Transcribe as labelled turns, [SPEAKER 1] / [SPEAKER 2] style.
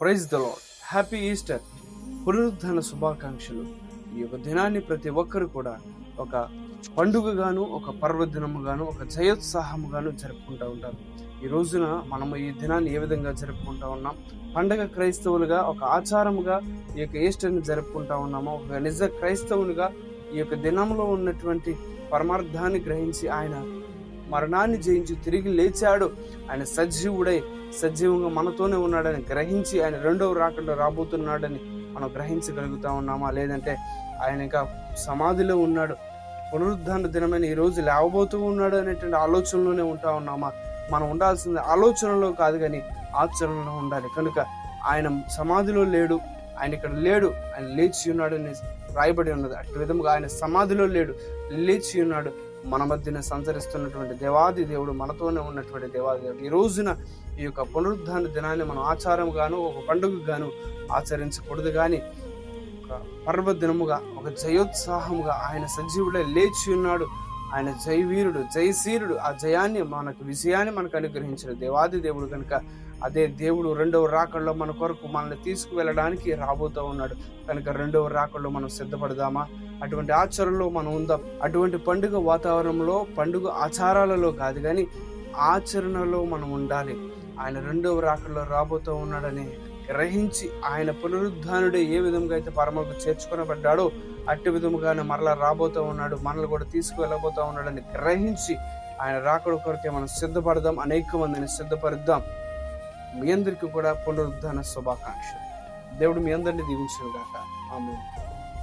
[SPEAKER 1] Praise the Lord happy Easter పునరుద్ధరణ శుభాకాంక్షలు. ఈ యొక్క దినాన్ని ప్రతి ఒక్కరు కూడా ఒక పండుగగాను ఒక పర్వదినముగాను ఒక జయోత్సాహముగాను జరుపుకుంటూ ఉంటారు. ఈ రోజున మనము ఈ దినాన్ని ఏ విధంగా జరుపుకుంటా ఉన్నాం? పండగ క్రైస్తవులుగా ఒక ఆచారముగా ఈ యొక్క ఈస్టర్ని జరుపుకుంటా ఉన్నాము? ఒక నిజ క్రైస్తవునిగా ఈ యొక్క దినంలో ఉన్నటువంటి పరమార్థాన్ని గ్రహించి ఆయన మరణాన్ని జయించి తిరిగి లేచాడు. ఆయన సజీవుడై సజీవంగా మనతోనే ఉన్నాడని గ్రహించి ఆయన రెండవ రాకుండా రాబోతున్నాడని మనం గ్రహించగలుగుతా ఉన్నామా? లేదంటే ఆయన ఇంకా సమాధిలో ఉన్నాడు. పునరుద్ధాన దినమైన ఈ రోజు లేవబోతూ ఉన్నాడు అనేటువంటి ఆలోచనలోనే ఉంటా ఉన్నామా? మనం ఉండాల్సింది ఆలోచనలో కాదు కానీ ఆచరణలో ఉండాలి. కనుక ఆయన సమాధిలో లేడు ఆయన ఇక్కడ లేడు ఆయన లేచి ఉన్నాడు అని రాయబడి ఉన్నది. అటు విధముగా ఆయన సమాధిలో లేడు లేచి ఉన్నాడు. మన మధ్యన సంచరిస్తున్నటువంటి దేవాది దేవుడు మనతోనే ఉన్నటువంటి దేవాది దేవుడు. ఈ రోజున ఈ యొక్క పునరుద్ధాన దినాన్ని మనం ఆచారం గాను ఒక పండుగ గాను ఆచరించకూడదు కానీ ఒక పర్వదినముగా ఒక జయోత్సాహముగా ఆయన సజీవుడే లేచి ఉన్నాడు. ఆయన జయవీరుడు జయశీరుడు ఆ జయాన్ని మనకు విజయాన్ని మనకు అనుగ్రహించిన దేవాది దేవుడు కనుక అదే దేవుడు రెండవ రాకల్లో మన కొరకు మనల్ని తీసుకువెళ్ళడానికి రాబోతూ ఉన్నాడు. కనుక రెండవ రాకల్లో మనం సిద్ధపడదామా? అటువంటి ఆచరణలో మనం ఉందాం. అటువంటి పండుగ వాతావరణంలో పండుగ ఆచారాలలో కాదు కానీ ఆచరణలో మనం ఉండాలి. ఆయన రెండవ రాకల్లో రాబోతూ ఉన్నాడని గ్రహించి ఆయన పునరుద్ధానుడే ఏ విధంగా అయితే పరమకు చేర్చుకొనబడ్డాడో అట్టి విధముగానే మరలా రాబోతూ ఉన్నాడు మనల్ని కూడా తీసుకువెళ్ళబోతూ ఉన్నాడని గ్రహించి ఆయన రాకడ కొరకే మనం సిద్ధపడదాం అనేక మందిని సిద్ధపరుద్దాం. మీ అందరికీ కూడా పునరుద్ధాన శుభాకాంక్షలు. దేవుడు మీ అందరినీ దీవించిన గాక. ఆమె